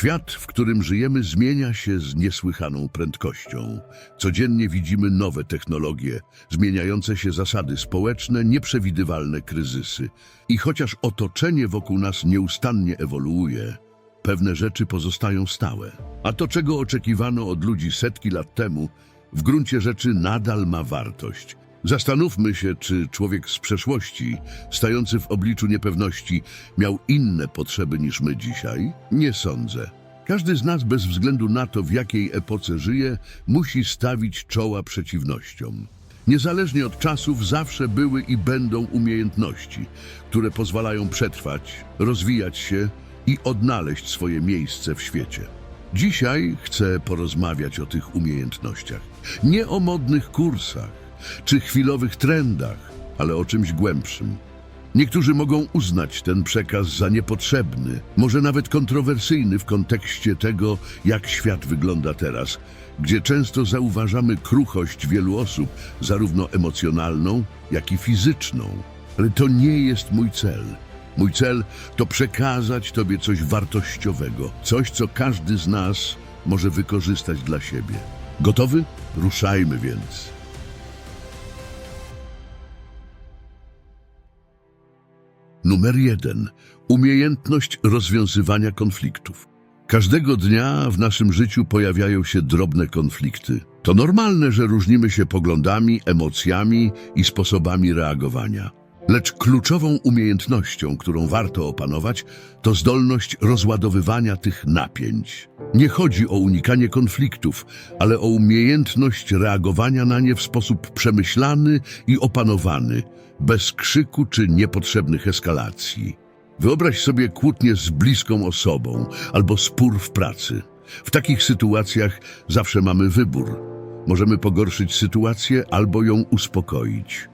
Świat, w którym żyjemy, zmienia się z niesłychaną prędkością. Codziennie widzimy nowe technologie, zmieniające się zasady społeczne, nieprzewidywalne kryzysy. I chociaż otoczenie wokół nas nieustannie ewoluuje, pewne rzeczy pozostają stałe. A to, czego oczekiwano od ludzi setki lat temu, w gruncie rzeczy nadal ma wartość. Zastanówmy się, czy człowiek z przeszłości, stający w obliczu niepewności, miał inne potrzeby niż my dzisiaj? Nie sądzę. Każdy z nas, bez względu na to, w jakiej epoce żyje, musi stawić czoła przeciwnościom. Niezależnie od czasów zawsze były i będą umiejętności, które pozwalają przetrwać, rozwijać się i odnaleźć swoje miejsce w świecie. Dzisiaj chcę porozmawiać o tych umiejętnościach. Nie o modnych kursach czy chwilowych trendach, ale o czymś głębszym. Niektórzy mogą uznać ten przekaz za niepotrzebny, może nawet kontrowersyjny w kontekście tego, jak świat wygląda teraz, gdzie często zauważamy kruchość wielu osób, zarówno emocjonalną, jak i fizyczną. Ale to nie jest mój cel. Mój cel to przekazać Tobie coś wartościowego, coś, co każdy z nas może wykorzystać dla siebie. Gotowy? Ruszajmy więc. Numer jeden. Umiejętność rozwiązywania konfliktów. Każdego dnia w naszym życiu pojawiają się drobne konflikty. To normalne, że różnimy się poglądami, emocjami i sposobami reagowania. Lecz kluczową umiejętnością, którą warto opanować, to zdolność rozładowywania tych napięć. Nie chodzi o unikanie konfliktów, ale o umiejętność reagowania na nie w sposób przemyślany i opanowany, bez krzyku czy niepotrzebnych eskalacji. Wyobraź sobie kłótnię z bliską osobą albo spór w pracy. W takich sytuacjach zawsze mamy wybór. Możemy pogorszyć sytuację albo ją uspokoić.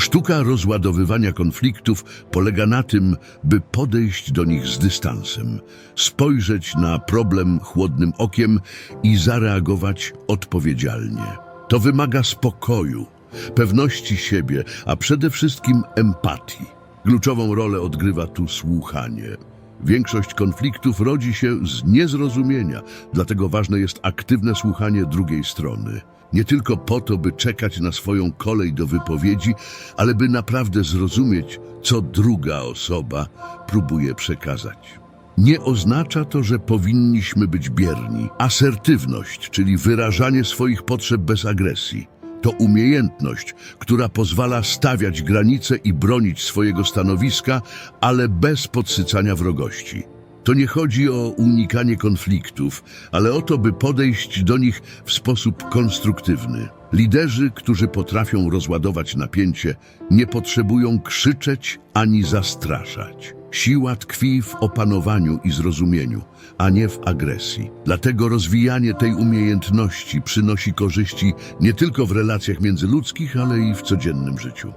Sztuka rozładowywania konfliktów polega na tym, by podejść do nich z dystansem, spojrzeć na problem chłodnym okiem i zareagować odpowiedzialnie. To wymaga spokoju, pewności siebie, a przede wszystkim empatii. Kluczową rolę odgrywa tu słuchanie. Większość konfliktów rodzi się z niezrozumienia, dlatego ważne jest aktywne słuchanie drugiej strony. Nie tylko po to, by czekać na swoją kolej do wypowiedzi, ale by naprawdę zrozumieć, co druga osoba próbuje przekazać. Nie oznacza to, że powinniśmy być bierni. Asertywność, czyli wyrażanie swoich potrzeb bez agresji, to umiejętność, która pozwala stawiać granice i bronić swojego stanowiska, ale bez podsycania wrogości. To nie chodzi o unikanie konfliktów, ale o to, by podejść do nich w sposób konstruktywny. Liderzy, którzy potrafią rozładować napięcie, nie potrzebują krzyczeć ani zastraszać. Siła tkwi w opanowaniu i zrozumieniu, a nie w agresji. Dlatego rozwijanie tej umiejętności przynosi korzyści nie tylko w relacjach międzyludzkich, ale i w codziennym życiu.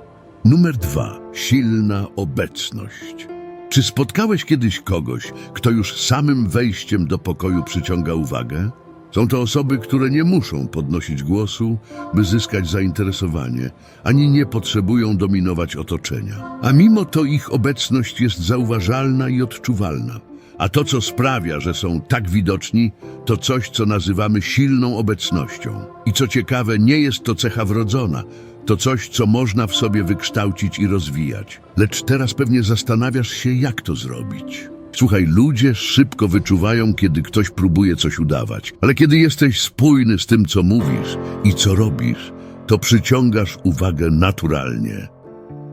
Numer dwa. Silna obecność. Czy spotkałeś kiedyś kogoś, kto już samym wejściem do pokoju przyciąga uwagę? Są to osoby, które nie muszą podnosić głosu, by zyskać zainteresowanie, ani nie potrzebują dominować otoczenia. A mimo to ich obecność jest zauważalna i odczuwalna. A to, co sprawia, że są tak widoczni, to coś, co nazywamy silną obecnością. I co ciekawe, nie jest to cecha wrodzona, to coś, co można w sobie wykształcić i rozwijać. Lecz teraz pewnie zastanawiasz się, jak to zrobić. Słuchaj, ludzie szybko wyczuwają, kiedy ktoś próbuje coś udawać, ale kiedy jesteś spójny z tym, co mówisz i co robisz, to przyciągasz uwagę naturalnie.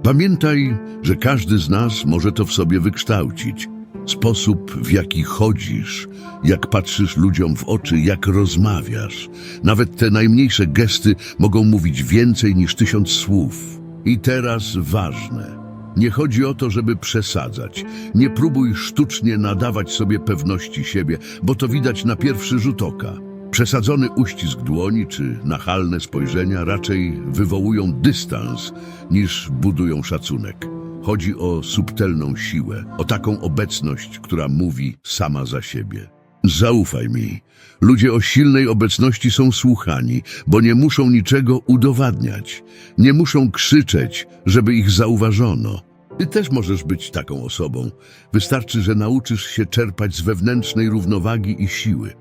Pamiętaj, że każdy z nas może to w sobie wykształcić. Sposób, w jaki chodzisz, jak patrzysz ludziom w oczy, jak rozmawiasz. Nawet te najmniejsze gesty mogą mówić więcej niż tysiąc słów. I teraz ważne. Nie chodzi o to, żeby przesadzać. Nie próbuj sztucznie nadawać sobie pewności siebie, bo to widać na pierwszy rzut oka. Przesadzony uścisk dłoni czy nachalne spojrzenia raczej wywołują dystans niż budują szacunek. Chodzi o subtelną siłę, o taką obecność, która mówi sama za siebie. Zaufaj mi. Ludzie o silnej obecności są słuchani, bo nie muszą niczego udowadniać. Nie muszą krzyczeć, żeby ich zauważono. Ty też możesz być taką osobą. Wystarczy, że nauczysz się czerpać z wewnętrznej równowagi i siły.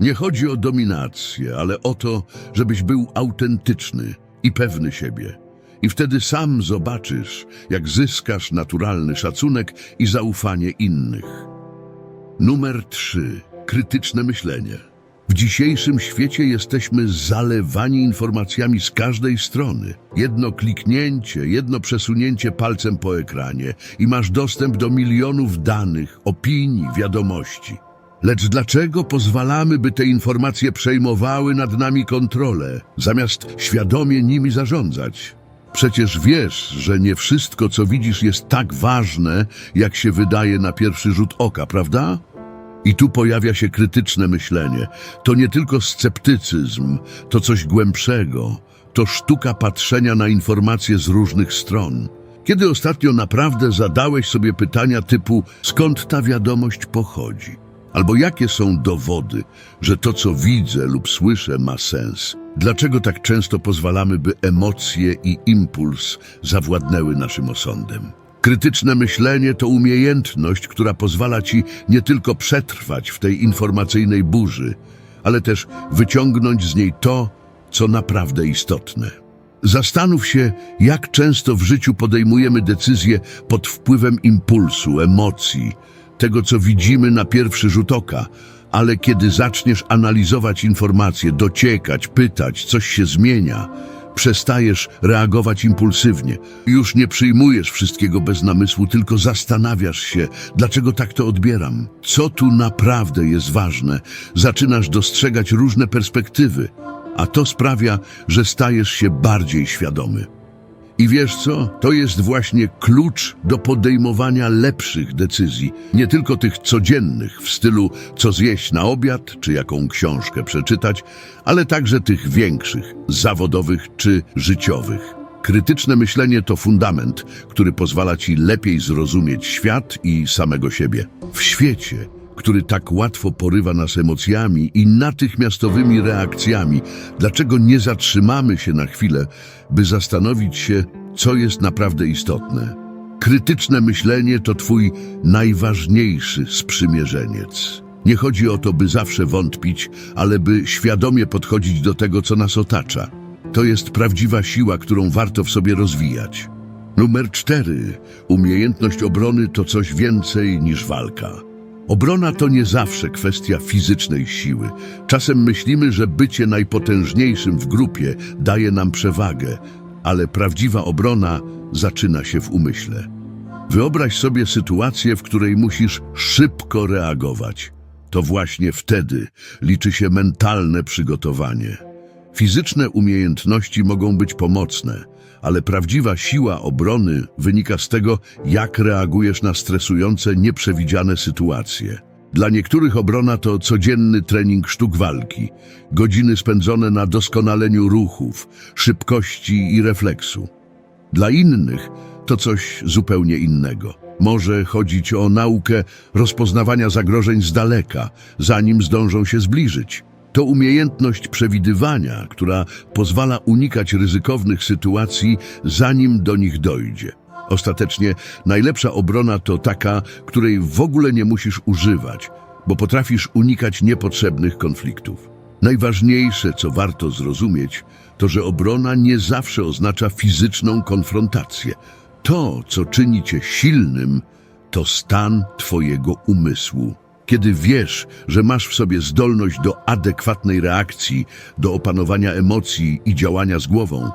Nie chodzi o dominację, ale o to, żebyś był autentyczny i pewny siebie. I wtedy sam zobaczysz, jak zyskasz naturalny szacunek i zaufanie innych. Numer 3. Krytyczne myślenie. W dzisiejszym świecie jesteśmy zalewani informacjami z każdej strony. Jedno kliknięcie, jedno przesunięcie palcem po ekranie i masz dostęp do milionów danych, opinii, wiadomości. Lecz dlaczego pozwalamy, by te informacje przejmowały nad nami kontrolę, zamiast świadomie nimi zarządzać? Przecież wiesz, że nie wszystko, co widzisz, jest tak ważne, jak się wydaje na pierwszy rzut oka, prawda? I tu pojawia się krytyczne myślenie. To nie tylko sceptycyzm, to coś głębszego. To sztuka patrzenia na informacje z różnych stron. Kiedy ostatnio naprawdę zadałeś sobie pytania typu skąd ta wiadomość pochodzi? Albo jakie są dowody, że to, co widzę lub słyszę, ma sens? Dlaczego tak często pozwalamy, by emocje i impuls zawładnęły naszym osądem? Krytyczne myślenie to umiejętność, która pozwala ci nie tylko przetrwać w tej informacyjnej burzy, ale też wyciągnąć z niej to, co naprawdę istotne. Zastanów się, jak często w życiu podejmujemy decyzje pod wpływem impulsu, emocji, tego, co widzimy na pierwszy rzut oka, ale kiedy zaczniesz analizować informacje, dociekać, pytać, coś się zmienia, przestajesz reagować impulsywnie. Już nie przyjmujesz wszystkiego bez namysłu, tylko zastanawiasz się, dlaczego tak to odbieram. Co tu naprawdę jest ważne? Zaczynasz dostrzegać różne perspektywy, a to sprawia, że stajesz się bardziej świadomy. I wiesz co? To jest właśnie klucz do podejmowania lepszych decyzji, nie tylko tych codziennych w stylu co zjeść na obiad, czy jaką książkę przeczytać, ale także tych większych, zawodowych czy życiowych. Krytyczne myślenie to fundament, który pozwala ci lepiej zrozumieć świat i samego siebie. W świecie, który tak łatwo porywa nas emocjami i natychmiastowymi reakcjami, dlaczego nie zatrzymamy się na chwilę, by zastanowić się, co jest naprawdę istotne? Krytyczne myślenie to twój najważniejszy sprzymierzeniec. Nie chodzi o to, by zawsze wątpić, ale by świadomie podchodzić do tego, co nas otacza. To jest prawdziwa siła, którą warto w sobie rozwijać. Numer cztery. Umiejętność obrony to coś więcej niż walka. Obrona to nie zawsze kwestia fizycznej siły. Czasem myślimy, że bycie najpotężniejszym w grupie daje nam przewagę, ale prawdziwa obrona zaczyna się w umyśle. Wyobraź sobie sytuację, w której musisz szybko reagować. To właśnie wtedy liczy się mentalne przygotowanie. Fizyczne umiejętności mogą być pomocne, ale prawdziwa siła obrony wynika z tego, jak reagujesz na stresujące, nieprzewidziane sytuacje. Dla niektórych obrona to codzienny trening sztuk walki, godziny spędzone na doskonaleniu ruchów, szybkości i refleksu. Dla innych to coś zupełnie innego. Może chodzić o naukę rozpoznawania zagrożeń z daleka, zanim zdążą się zbliżyć. To umiejętność przewidywania, która pozwala unikać ryzykownych sytuacji, zanim do nich dojdzie. Ostatecznie najlepsza obrona to taka, której w ogóle nie musisz używać, bo potrafisz unikać niepotrzebnych konfliktów. Najważniejsze, co warto zrozumieć, to że obrona nie zawsze oznacza fizyczną konfrontację. To, co czyni cię silnym, to stan twojego umysłu. Kiedy wiesz, że masz w sobie zdolność do adekwatnej reakcji, do opanowania emocji i działania z głową,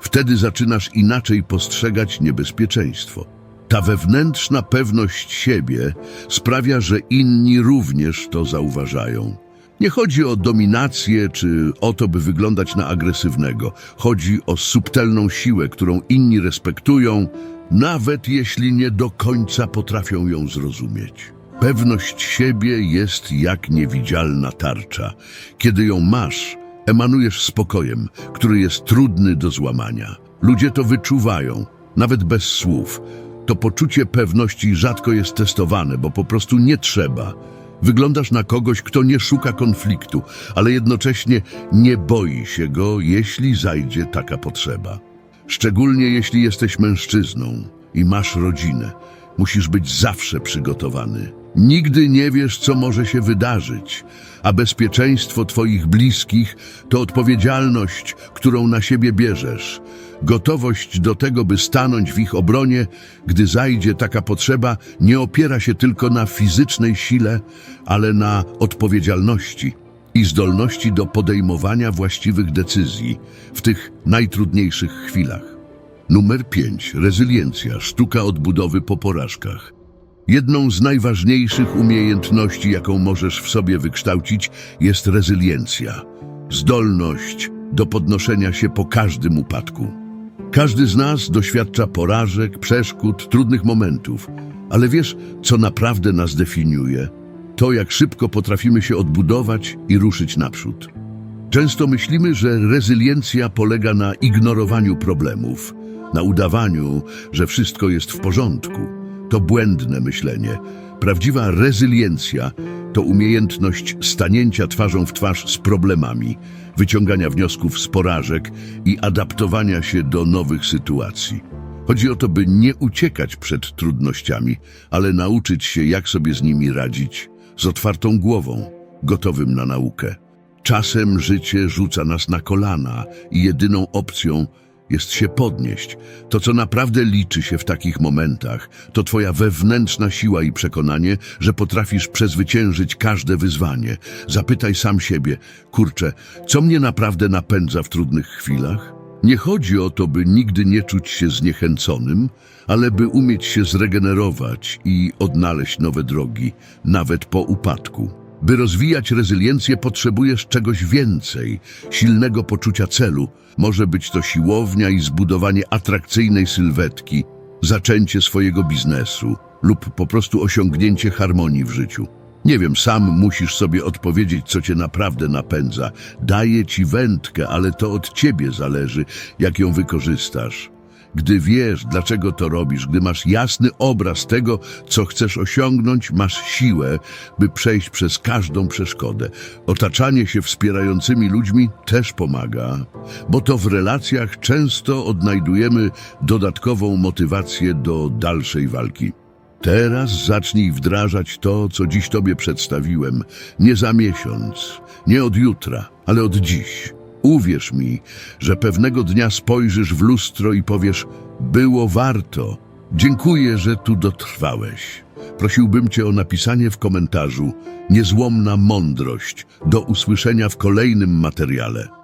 wtedy zaczynasz inaczej postrzegać niebezpieczeństwo. Ta wewnętrzna pewność siebie sprawia, że inni również to zauważają. Nie chodzi o dominację czy o to, by wyglądać na agresywnego. Chodzi o subtelną siłę, którą inni respektują, nawet jeśli nie do końca potrafią ją zrozumieć. Pewność siebie jest jak niewidzialna tarcza. Kiedy ją masz, emanujesz spokojem, który jest trudny do złamania. Ludzie to wyczuwają, nawet bez słów. To poczucie pewności rzadko jest testowane, bo po prostu nie trzeba. Wyglądasz na kogoś, kto nie szuka konfliktu, ale jednocześnie nie boi się go, jeśli zajdzie taka potrzeba. Szczególnie jeśli jesteś mężczyzną. i masz rodzinę. Musisz być zawsze przygotowany. Nigdy nie wiesz, co może się wydarzyć, a bezpieczeństwo Twoich bliskich to odpowiedzialność, którą na siebie bierzesz. Gotowość do tego, by stanąć w ich obronie, gdy zajdzie taka potrzeba, nie opiera się tylko na fizycznej sile, ale na odpowiedzialności i zdolności do podejmowania właściwych decyzji w tych najtrudniejszych chwilach. Numer 5. Rezyliencja. Sztuka odbudowy po porażkach. Jedną z najważniejszych umiejętności, jaką możesz w sobie wykształcić, jest rezyliencja. Zdolność do podnoszenia się po każdym upadku. Każdy z nas doświadcza porażek, przeszkód, trudnych momentów, ale wiesz, co naprawdę nas definiuje? To, jak szybko potrafimy się odbudować i ruszyć naprzód. Często myślimy, że rezyliencja polega na ignorowaniu problemów, na udawaniu, że wszystko jest w porządku. To błędne myślenie. Prawdziwa rezyliencja to umiejętność stanięcia twarzą w twarz z problemami, wyciągania wniosków z porażek i adaptowania się do nowych sytuacji. Chodzi o to, by nie uciekać przed trudnościami, ale nauczyć się, jak sobie z nimi radzić, z otwartą głową, gotowym na naukę. Czasem życie rzuca nas na kolana i jedyną opcją jest się podnieść. To, co naprawdę liczy się w takich momentach, to twoja wewnętrzna siła i przekonanie, że potrafisz przezwyciężyć każde wyzwanie. Zapytaj sam siebie, kurczę, co mnie naprawdę napędza w trudnych chwilach? Nie chodzi o to, by nigdy nie czuć się zniechęconym, ale by umieć się zregenerować i odnaleźć nowe drogi, nawet po upadku. By rozwijać rezyliencję, potrzebujesz czegoś więcej, silnego poczucia celu. Może być to siłownia i zbudowanie atrakcyjnej sylwetki, zaczęcie swojego biznesu lub po prostu osiągnięcie harmonii w życiu. Nie wiem, sam musisz sobie odpowiedzieć, co cię naprawdę napędza. Daję ci wędkę, ale to od ciebie zależy, jak ją wykorzystasz. Gdy wiesz, dlaczego to robisz, gdy masz jasny obraz tego, co chcesz osiągnąć, masz siłę, by przejść przez każdą przeszkodę. Otaczanie się wspierającymi ludźmi też pomaga, bo to w relacjach często odnajdujemy dodatkową motywację do dalszej walki. Teraz zacznij wdrażać to, co dziś Tobie przedstawiłem. Nie za miesiąc, nie od jutra, ale od dziś. Uwierz mi, że pewnego dnia spojrzysz w lustro i powiesz: Było warto. Dziękuję, że tu dotrwałeś. Prosiłbym Cię o napisanie w komentarzu Niezłomna mądrość. Do usłyszenia w kolejnym materiale.